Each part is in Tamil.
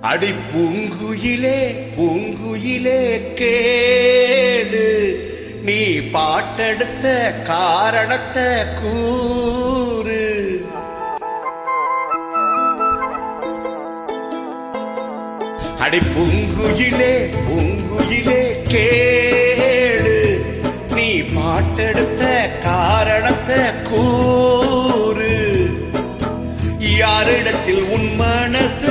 அடி பூங்குயிலே பூங்குயிலே கேளு. நீ பாட்டெடுத்த காரணத்தை கூறு. அடி பூங்குயிலே பூங்குயிலே கேளு. நீ பாட்டெடுத்த காரணத்தை கூறு. யாரிடத்தில் உன் மனது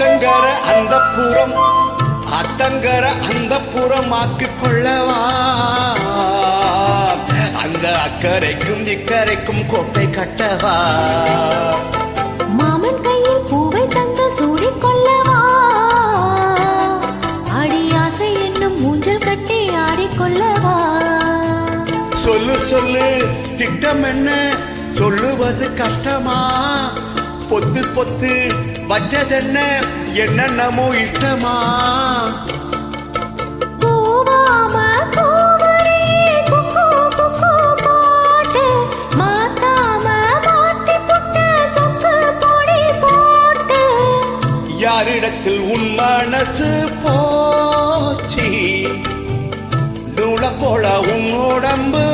அத்தங்கர அந்த புறம் அத்தங்கர அந்த புறம் ஆக்கு கொள்ளவா அந்த அக்கறைக்கும் இக்கரைக்கும் கோட்டை கட்டவா? மாமன் கையில் பூவை தந்து சூடிக் கொள்ளவா அடி ஆசை என்னும் மூஞ்சல் கட்டி ஆடிக்கொள்ளவா? சொல்லு சொல்லு திட்டம் என்ன? சொல்லுவது கஷ்டமா? பொத்து பொத்து வச்சதென்ன என்னென்னமோ இஷ்டமா? யாரிடத்தில் உன் மனசு போச்சு? நூல போல உன் உடம்பு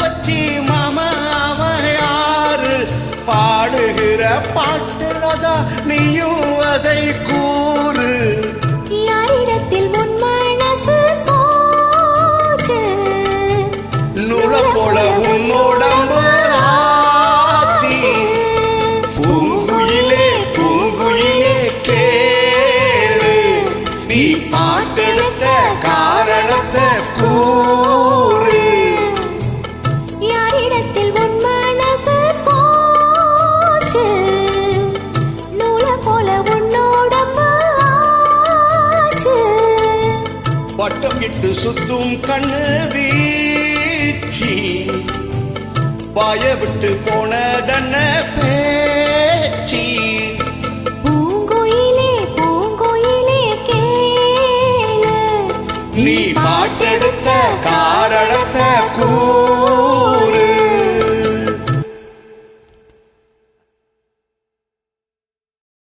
வச்சி மாமா அவன் யாரு? பாடுகிற பாட்டுலதா நீயும் அதை கூறு வட்டம் இட்டு சுத்தும் கண்ணு வீச்சி. பாய விட்டு போனதன்ன பேச்சி. நீ பாட்டெடுத்த காரணத்தை கூ